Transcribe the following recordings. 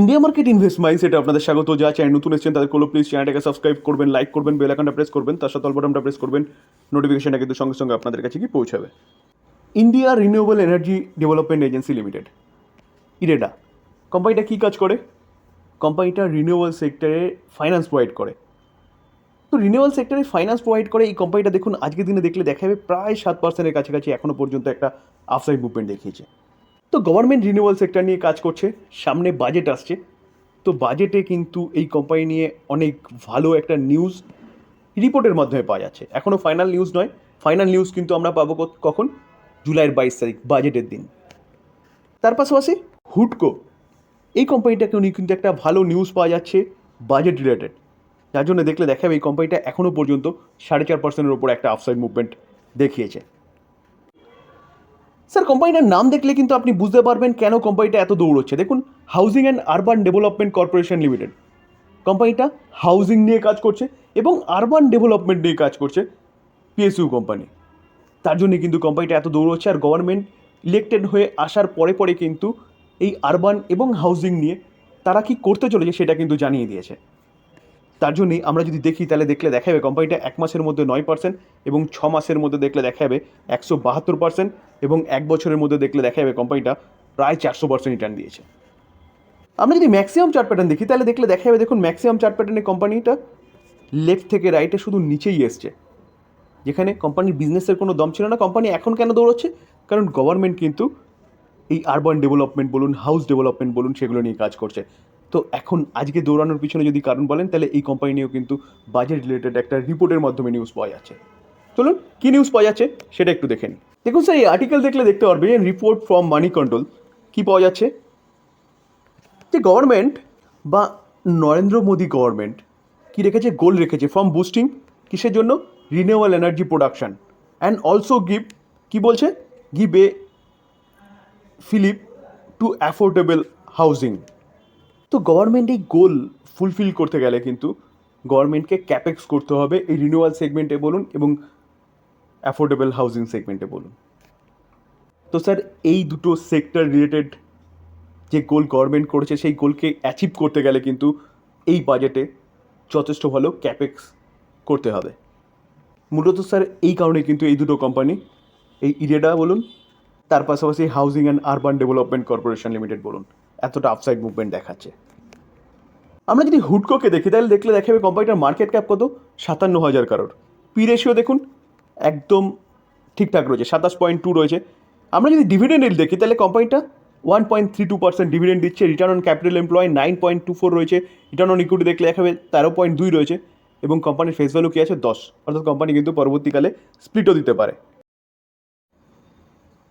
India market invest মাইন্ডসেটে আপনাদের স্বাগত। যা চ্যানেল নতুন এসেছেন তাদের কোলো প্লিজ চ্যানেলটাকে সাবস্ক্রাইব করবেন লাইক করবেন বেল আইকনটা প্রেস করবেন, তার সাথে বটনটা প্রেস করবেন নোটিফিকেশনটা কিন্তু সঙ্গে সঙ্গে আপনাদের কাছে কি পৌঁছাবে। India renewable energy development agency limited IREDA কোম্পানিটা কী কাজ করে? কোম্পানিটা রিনিউয়েবল সেক্টরে ফাইন্যান্স প্রোভাইড করে। তো রিনিউয়াল সেক্টরে ফাইন্যান্স প্রোভাইড করে, এই কোম্পানিটা দেখুন, আজকের দিনে দেখলে দেখা যাবে প্রায় সাত পার্সেন্টের কাছাকাছি এখনও পর্যন্ত একটা আফসাইড মুভমেন্ট দেখিয়েছে। তো গভর্নমেন্ট রিনিউয়াল সেক্টর নিয়ে কাজ করছে, সামনে বাজেট আসছে। তো বাজেটে কিন্তু এই কোম্পানি নিয়ে অনেক ভালো একটা নিউজ রিপোর্টের মাধ্যমে পাওয়া যাচ্ছে। এখনও ফাইনাল নিউজ নয়। ফাইনাল নিউজ কিন্তু আমরা পাবো কখন? জুলাইয়ের বাইশ তারিখ বাজেটের দিন। তার পাশাপাশি হুডকো, এই কোম্পানিটাকে নিয়ে কিন্তু একটা ভালো নিউজ পাওয়া যাচ্ছে বাজেট রিলেটেড যার জন্য দেখলে দেখাবে এই কোম্পানিটা এখনও পর্যন্ত সাড়ে চার পার্সেন্টের ওপর একটা আফসাইড মুভমেন্ট দেখিয়েছে। স্যার কোম্পানিটার নাম দেখলে কিন্তু আপনি বুঝতে পারবেন কেন কোম্পানিটা এত দৌড়চ্ছে। দেখুন housing and urban development corporation limited কোম্পানিটা হাউজিং নিয়ে কাজ করছে এবং আরবান ডেভেলপমেন্ট নিয়ে কাজ করছে পিএসইউ কোম্পানি তার জন্য কিন্তু কোম্পানিটা এত দৌড়চ্ছে আর গভর্নমেন্ট ইলেক্টেড হয়ে আসার পরে পরে কিন্তু এই আরবান এবং হাউজিং নিয়ে তারা কি করতে চলেছে সেটা কিন্তু জানিয়ে দিয়েছে। তার জন্যই আমরা যদি দেখি, তাহলে দেখলে দেখা যাবে কোম্পানিটা এক মাসের মধ্যে নয় পার্সেন্ট এবং ছ মাসের মধ্যে দেখলে দেখা যাবে একশো বাহাত্তর পার্সেন্ট এবং এক বছরের মধ্যে দেখলে দেখা যাবে কোম্পানিটা প্রায় চারশো পার্সেন্ট রিটার্ন দিয়েছে। আমরা যদি ম্যাক্সিমাম চার্ট প্যাটার্ন দেখি, তাহলে দেখলে দেখা যাবে, দেখুন ম্যাক্সিমাম চার্ট প্যাটার্নে কোম্পানিটা লেফট থেকে রাইটে শুধু নিচেই এসছে। যেখানে কোম্পানির বিজনেসের কোনো দম ছিল না। কোম্পানি এখন কেন দৌড়চ্ছে? কারণ গভর্নমেন্ট কিন্তু এই আরবান ডেভেলপমেন্ট বলুন হাউস ডেভেলপমেন্ট বলুন, সেগুলো নিয়ে কাজ করছে। তো এখন আজকে দৌড়ানোর পিছনে যদি কারণ বলেন, তাহলে এই কোম্পানি নিয়েও কিন্তু বাজেট রিলেটেড একটা রিপোর্টের মাধ্যমে নিউজ পাওয়া যাচ্ছে। চলুন, কী নিউজ পাওয়া যাচ্ছে সেটা একটু দেখে নিই। দেখুন স্যার এই আর্টিকেল দেখলে দেখতে পারবেন রিপোর্ট ফ্রম মানি কন্ট্রোল কী পাওয়া যাচ্ছে? যে গভর্নমেন্ট বা নরেন্দ্র মোদী গভর্নমেন্ট কি রেখেছে? গোল রেখেছে ফ্রম বুস্টিং কিসের জন্য? Renewable energy production and also give কি বলছে? Give a fillip to affordable housing তো গভর্নমেন্ট এই গোল ফুলফিল করতে গেলে কিন্তু গভর্নমেন্টকে ক্যাপেক্স করতে হবে এই রিনিউয়াল সেগমেন্টে বলুন এবং অ্যাফোর্ডেবল হাউজিং সেগমেন্টে বলুন। তো স্যার এই দুটো সেক্টর রিলেটেড যে গোল গভর্নমেন্ট করেছে, সেই গোলকে অ্যাচিভ করতে গেলে কিন্তু এই বাজেটে যথেষ্ট ভালো ক্যাপেক্স করতে হবে। মূলত স্যার এই কারণে কিন্তু এই দুটো কোম্পানি এই ইরেডা বলুন, তার পাশাপাশি housing and urban development corporation limited বলুন। এতটা আপসাইড মুভমেন্ট দেখাচ্ছে। আমরা যদি হুডকোকে দেখি, তাহলে দেখলে দেখা যাবে কোম্পানিটার মার্কেট ক্যাপ কত? সাতান্ন হাজার কারোর পি রেশিও দেখুন, একদম ঠিকঠাক রয়েছে, সাতাশ পয়েন্ট টু রয়েছে। আমরা যদি ডিভিডেন্ড ইল দেখি, তাহলে কোম্পানিটা one point three two percent dividend দিচ্ছে return on capital employ nine point two four রয়েছে রিটার্ন অন ইকুইটি দেখলে দেখাবে তেরো পয়েন্ট দুই রয়েছে, এবং কোম্পানির ফেস ভ্যালু কী আছে? দশ। অর্থাৎ কোম্পানি কিন্তু পরবর্তীকালে স্প্লিটও দিতে পারে।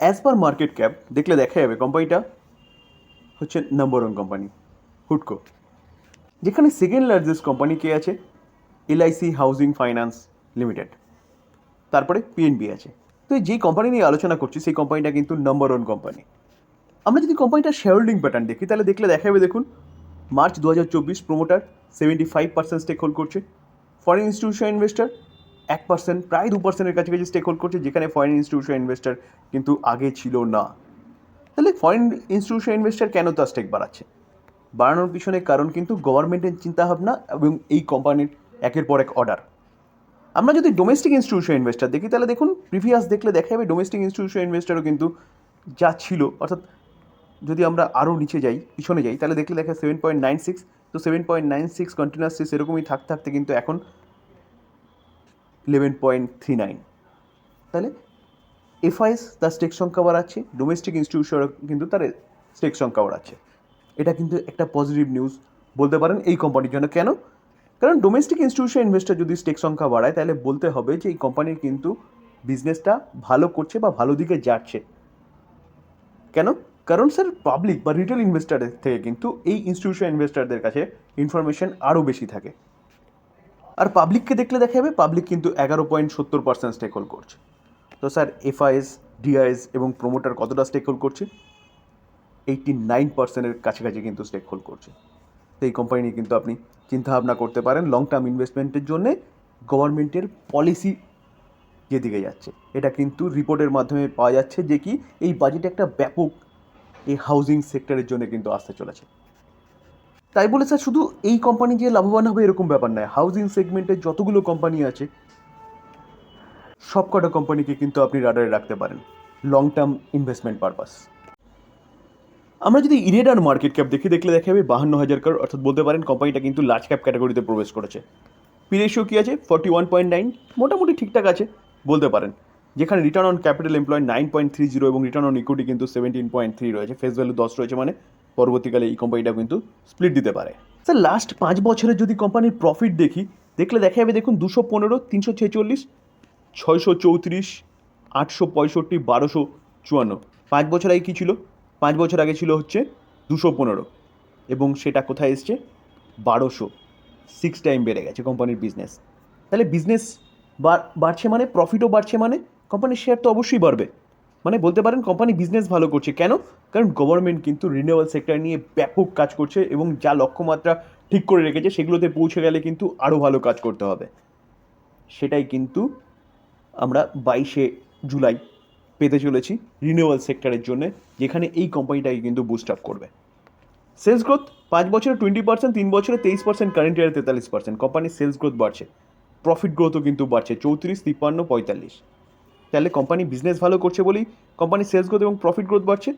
অ্যাজ পার মার্কেট ক্যাপ দেখলে দেখা যাবে কোম্পানিটা হচ্ছে নাম্বার ওয়ান কোম্পানি হুডকো যেখানে সেকেন্ড লার্জেস্ট কোম্পানি কে আছে? এলআইসি হাউজিং ফাইন্যান্স লিমিটেড তারপরে পিএনবি আছে। তো যেই কোম্পানি নিয়ে আলোচনা করছি, সেই কোম্পানিটা কিন্তু নাম্বার ওয়ান কোম্পানি আমরা যদি কোম্পানিটার শেয়ার হোল্ডিং প্যাটার্ন দেখি, তাহলে দেখলে দেখা যাবে দেখুন মার্চ দু হাজার চব্বিশ promoter seventy five percent stake hold করছে। ফরেন ইনস্টিটিউশন ইনভেস্টার এক পার্সেন্ট প্রায় দু পার্সেন্টের কাছাকাছি স্টেক হোল্ড করছে, যেখানে ফরেন ইনস্টিটিউশন ইনভেস্টার কিন্তু আগে ছিল না। তাহলে ফরেন ইনস্টিটিউশন ইনভেস্টার কেন তার স্টেক বাড়াচ্ছে? বাড়ানোর পিছনে কারণ কিন্তু গভর্নমেন্টের চিন্তাভাবনা এবং এই কোম্পানির একের পর এক অর্ডার আমরা যদি ডোমেস্টিক ইনস্টিটিউশন ইনভেস্টার দেখি, তাহলে দেখুন প্রিভিয়াস দেখলে দেখা যাবে ডোমেস্টিক ইনস্টিটিউশন ইনভেস্টারও কিন্তু যা ছিল, অর্থাৎ যদি আমরা আরও নিচে যাই, পিছনে যাই, তাহলে দেখলে দেখা সেভেন পয়েন্ট নাইন সিক্স তো seven point nine six continuously সেরকমই থাকতে থাকতে কিন্তু এখন ইলেভেন পয়েন্ট থ্রি নাইন তাহলে এফআইএস, তার স্টেক সংখ্যা বাড়াচ্ছে। ডোমেস্টিক ইনস্টিটিউশন কিন্তু তার স্টেক সংখ্যা বাড়াচ্ছে। এটা কিন্তু একটা পজিটিভ নিউজ বলতে পারেন এই কোম্পানির জন্য। কেন? কারণ ডোমেস্টিক ইনস্টিটিউশন ইনভেস্টার যদি স্টেক সংখ্যা বাড়ায়, তাহলে বলতে হবে যে এই কোম্পানির কিন্তু বিজনেসটা ভালো করছে বা ভালো দিকে যাচ্ছে। কেন? কারণ স্যার পাবলিক বা রিটেল ইনভেস্টারের থেকে কিন্তু এই ইনস্টিটিউশন ইনভেস্টারদের কাছে ইনফরমেশন আরও বেশি থাকে। আর পাবলিককে দেখলে দেখা যাবে পাবলিক কিন্তু এগারো পয়েন্ট সত্তর পার্সেন্ট স্টেক হোল্ড করছে। তো স্যার, এফআইএস, ডিআইএস এবং প্রোমোটার কতটা স্টেক হোল্ড করছে? এইটি নাইন পার্সেন্টের কাছাকাছি কিন্তু স্টেক হোল্ড করছে এই কোম্পানি নিয়ে কিন্তু আপনি চিন্তাভাবনা করতে পারেন লং টার্ম ইনভেস্টমেন্টের জন্যে গভর্নমেন্টের পলিসি যেদিকে যাচ্ছে। এটা কিন্তু রিপোর্টের মাধ্যমে পাওয়া যাচ্ছে যে কি, এই বাজেট একটা ব্যাপক এই হাউজিং সেক্টরের জন্য কিন্তু আসতে চলেছে। তাই বলে স্যার, শুধু এই কোম্পানি যে লাভবান হবে এরকম ব্যাপার নয় হাউজিং সেগমেন্টের যতগুলো কোম্পানি আছে সব কটা কোম্পানিকে কিন্তু আপনি রাডারে রাখতে পারেন লং টার্ম ইনভেস্টমেন্ট পারপাস আমরা যদি ইরেডার মার্কেট ক্যাপ দেখি, দেখলে দেখা যাবে বাহান্ন হাজার কার অর্থাৎ বলতে পারেন কোম্পানিটা কিন্তু লার্জ ক্যাপ ক্যাটাগরিতে প্রবেশ করেছে। পি রেশিও কী আছে? ফর্টি ওয়ান পয়েন্ট নাইন মোটামুটি ঠিকঠাক আছে, বলতে পারেন। যেখানে return on capital employ nine point three zero এবং রিটার্ন অন ইকুইটি কিন্তু সেভেন্টিন পয়েন্ট থ্রি রয়েছে ফেস ভ্যালু দশ রয়েছে মানে পরবর্তীকালে এই কোম্পানিটা কিন্তু স্প্লিট দিতে পারে। স্যার লাস্ট পাঁচ বছরের যদি কোম্পানির প্রফিট দেখি, দেখলে দেখা যাবে দেখুন দুশো পনেরো, তিনশো ছেচল্লিশ ছয়শো চৌত্রিশ, আটশো পঁয়ষট্টি, বারোশো চুয়ান্ন। পাঁচ বছর আগে কী ছিল? পাঁচ বছর আগে ছিল হচ্ছে দুশো পনেরো। এবং সেটা কোথায় এসছে? বারোশো। সিক্স টাইম বেড়ে গেছে কোম্পানির বিজনেস তাহলে বিজনেস বাড়ছে মানে প্রফিটও বাড়ছে মানে কোম্পানির শেয়ার তো অবশ্যই বাড়বে। মানে বলতে পারেন কোম্পানি বিজনেস ভালো করছে। কেন? কারণ গভর্নমেন্ট কিন্তু রিনিউয়াল সেক্টর নিয়ে ব্যাপক কাজ করছে এবং যা লক্ষ্যমাত্রা ঠিক করে রেখেছে, সেগুলোতে পৌঁছে গেলে কিন্তু আরও ভালো কাজ করতে হবে। সেটাই কিন্তু আমরা বাইশে জুলাই পেতে চলেছি রিনিউয়াল সেক্টরের জন্য, যেখানে এই কোম্পানিটাকে কিন্তু বুস্ট আপ করবে। সেলস গ্রোথ পাঁচ বছরে টোয়েন্টি পার্সেন্ট তিন বছরে তেইশ পার্সেন্ট কারেন্ট ইয়ারে তেতাল্লিশ পার্সেন্ট কোম্পানির সেলস গ্রোথ বাড়ছে। প্রফিট গ্রোথও কিন্তু বাড়ছে, চৌত্রিশ, তিপ্পান্ন, পঁয়তাল্লিশ। তাহলে কোম্পানি বিজনেস ভালো করছে বলেই কোম্পানির সেলস গ্রোথ এবং প্রফিট গ্রোথ বাড়ছে।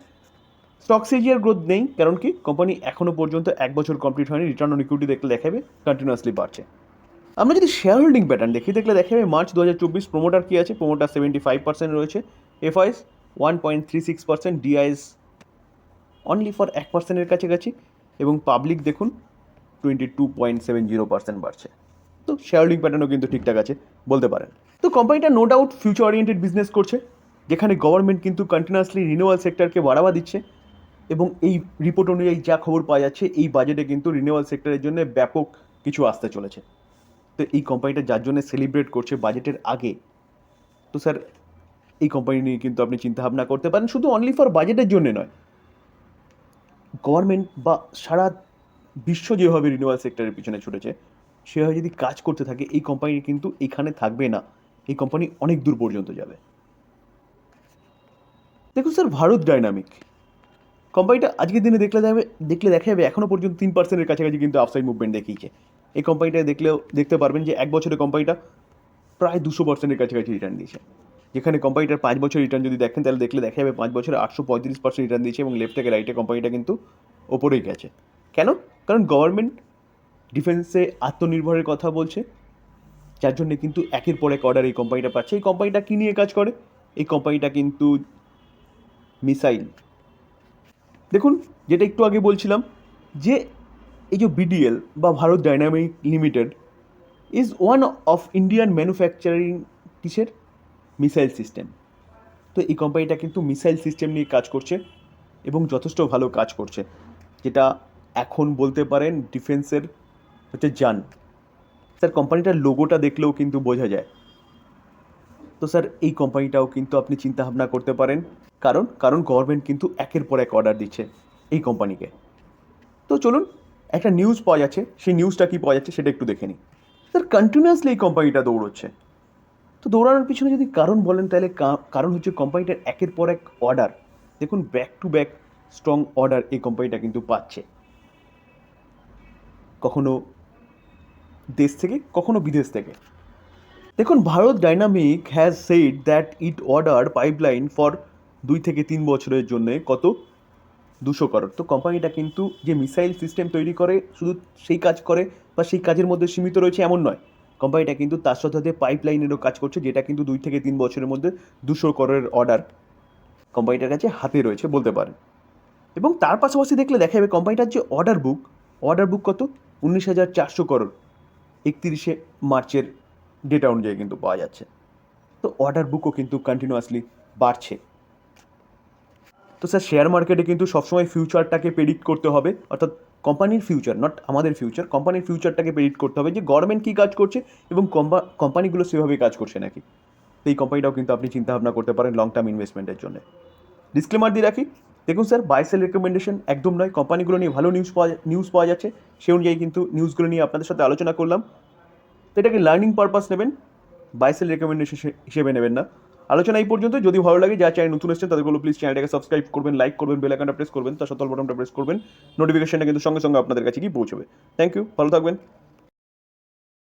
স্টক সিজিয়ার গ্রোথ নেই, কারণ কি? কোম্পানি এখনও পর্যন্ত এক বছর কমপ্লিট হয়নি রিটার্ন অন ইকুইটি দেখলে দেখাবে কন্টিনিউয়াসলি বাড়ছে। আমরা যদি শেয়ার হোল্ডিং প্যাটার্ন দেখি, দেখলে দেখা যাবে মার্চ দু হাজার চব্বিশ প্রোমোটার কী আছে? প্রোমোটার সেভেন্টি ফাইভ পার্সেন্ট রয়েছে। FIs one point three six percent DIs only for এক পার্সেন্টের কাছাকাছি। এবং পাবলিক দেখুন twenty two point seven zero percent বাড়ছে। তো শেয়ার হোল্ডিং প্যাটার্নও কিন্তু ঠিকঠাক আছে, বলতে পারেন। তো কোম্পানিটা no doubt future oriented business করছে, যেখানে গভর্নমেন্ট কিন্তু কন্টিনিউয়াসলি রিনিউয়াল সেক্টরকে বাড়াবা দিচ্ছে। এবং এই রিপোর্ট অনুযায়ী যা খবর পাওয়া যাচ্ছে, এই বাজেটে কিন্তু রিনিউয়াল সেক্টরের জন্য ব্যাপক কিছু আসতে চলেছে। তো এই কোম্পানিটা যার জন্য সেলিব্রেট করছে বাজেটের আগে। তো স্যার এই কোম্পানি নিয়ে কিন্তু আপনি চিন্তাভাবনা করতে পারেন, শুধু অনলি ফর বাজেটের জন্য নয়। গভর্নমেন্ট বা সারা বিশ্ব যেভাবে রিনিউয়াল সেক্টরের পিছনে ছুটেছে, সেভাবে যদি কাজ করতে থাকে, এই কোম্পানি কিন্তু এখানে থাকবে না। এই কোম্পানি অনেক দূর পর্যন্ত যাবে। দেখুন স্যার ভারত ডাইনামিক কোম্পানিটা আজকের দিনে দেখলে যাবে, দেখলে দেখা যাবে এখনও পর্যন্ত তিন পার্সেন্টের কাছাকাছি কিন্তু আফসাইড মুভমেন্ট দেখিয়েছে। এই কোম্পানিটা দেখলেও, দেখতে পারবেন যে এক বছরে কোম্পানিটা প্রায় দুশো পার্সেন্টের কাছাকাছি রিটার্ন দিয়েছে। যেখানে কোম্পানিটার পাঁচ বছর রিটার্ন যদি দেখেন, তাহলে দেখলে দেখা যাবে পাঁচ বছরে আটশো পঁয়ত্রিশ পার্সেন্ট রিটার্ন দিয়েছে এবং লেফট থেকে রাইটে কোম্পানিটা কিন্তু ওপরেই গেছে। কেন? কারণ গভর্নমেন্ট ডিফেন্সে আত্মনির্ভরের কথা বলছে। যার জন্য কিন্তু একের পর এক অর্ডার এই কোম্পানিটা পাচ্ছে। এই কোম্পানিটা কী নিয়ে কাজ করে? এই কোম্পানিটা কিন্তু মিসাইল দেখুন, যেটা একটু আগে বলছিলাম যে এই যে বিডিএল বা Bharat dynamic limited is one of Indian manufacturing কিসের? মিসাইল সিস্টেম তো এই কোম্পানিটা কিন্তু মিসাইল সিস্টেম নিয়ে কাজ করছে এবং যথেষ্ট ভালো কাজ করছে, যেটা এখন বলতে পারেন ডিফেন্সের হচ্ছে যান স্যার কোম্পানিটার লোগোটা দেখলেও কিন্তু বোঝা যায়। তো স্যার, এই কোম্পানিটাও কিন্তু আপনি চিন্তা ভাবনা করতে পারেন। কারণ কারণ গভর্নমেন্ট কিন্তু একের পর এক অর্ডার দিচ্ছে এই কোম্পানিকে তো চলুন একটা নিউজ পাওয়া যাচ্ছে, সেই নিউজটা কী পাওয়া যাচ্ছে সেটা একটু দেখে নিই। স্যার কন্টিনিউয়াসলি এই কোম্পানিটা দৌড়চ্ছে। তো দৌড়ানোর পিছনে যদি কারণ বলেন, তাহলে কারণ হচ্ছে কোম্পানিটার একের পর এক অর্ডার দেখুন back to back strong order এই কোম্পানিটা কিন্তু পাচ্ছে। কখনো দেশ থেকে, কখনো বিদেশ থেকে। দেখুন, Bharat dynamic has said that it order pipeline for দুই থেকে তিন বছরের জন্য কত? দুশো করোড় তো কোম্পানিটা কিন্তু যে মিসাইল সিস্টেম তৈরি করে, শুধু সেই কাজ করে বা সেই কাজের মধ্যে সীমিত রয়েছে এমন নয়। কোম্পানিটা কিন্তু তার সাথে সাথে পাইপলাইনেরও কাজ করছে, যেটা কিন্তু দুই থেকে তিন বছরের মধ্যে দুশো করোড়ের অর্ডার কোম্পানিটার কাছে হাতে রয়েছে বলতে পারেন। এবং তার পাশাপাশি দেখলে দেখা যাবে কোম্পানিটার যে অর্ডার বুক অর্ডার বুক কত? উনিশ হাজার চারশো করোড়। একত্রিশে মার্চের ডেটা অনুযায়ী কিন্তু পাওয়া যাচ্ছে। তো অর্ডার বুকও কিন্তু কন্টিনিউয়াসলি বাড়ছে। তো স্যার শেয়ার মার্কেটে কিন্তু সবসময় ফিউচারটাকে প্রেডিক্ট করতে হবে। অর্থাৎ কোম্পানির ফিউচার নট আমাদের ফিউচার কোম্পানির ফিউচারটাকে প্রেডিক্ট করতে হবে যে গভর্নমেন্ট কী কাজ করছে এবং কোম্পানিগুলো সেভাবে কাজ করছে নাকি। তো এই কোম্পানিটাও কিন্তু আপনি চিন্তাভাবনা করতে পারেন লং টার্ম ইনভেস্টমেন্টের জন্য। ডিসক্লেমার দিয়ে রাখি, দেখুন স্যার বাই সেল রেকমেন্ডেশন একদম নয় কোম্পানিগুলো নিয়ে ভালো নিউজ পাওয়া নিউজ পাওয়া যাচ্ছে, সেই অনুযায়ী কিন্তু নিউজগুলো নিয়ে আপনাদের সাথে আলোচনা করলাম। তো এটাকে লার্নিং পারপাস নেবেন বাই সেল রেকমেন্ডেশন হিসেবে নেবেন না। আলোচনা এই পর্যন্ত। যদি ভালো লাগে যা চ্যানেল নতুন এসেছেন তাদেরগুলো প্লিজ চ্যানেলটাকে সাবস্ক্রাইব করবেন লাইক করবেন বেল আইকনটা প্রেস করবেন, তার সাথে বটনটা প্রেস করবেন। নোটিফিকেশনটা কিন্তু সঙ্গে সঙ্গে আপনাদের কাছে গিয়ে পৌঁছবে। থ্যাংক ইউ ভালো থাকবেন।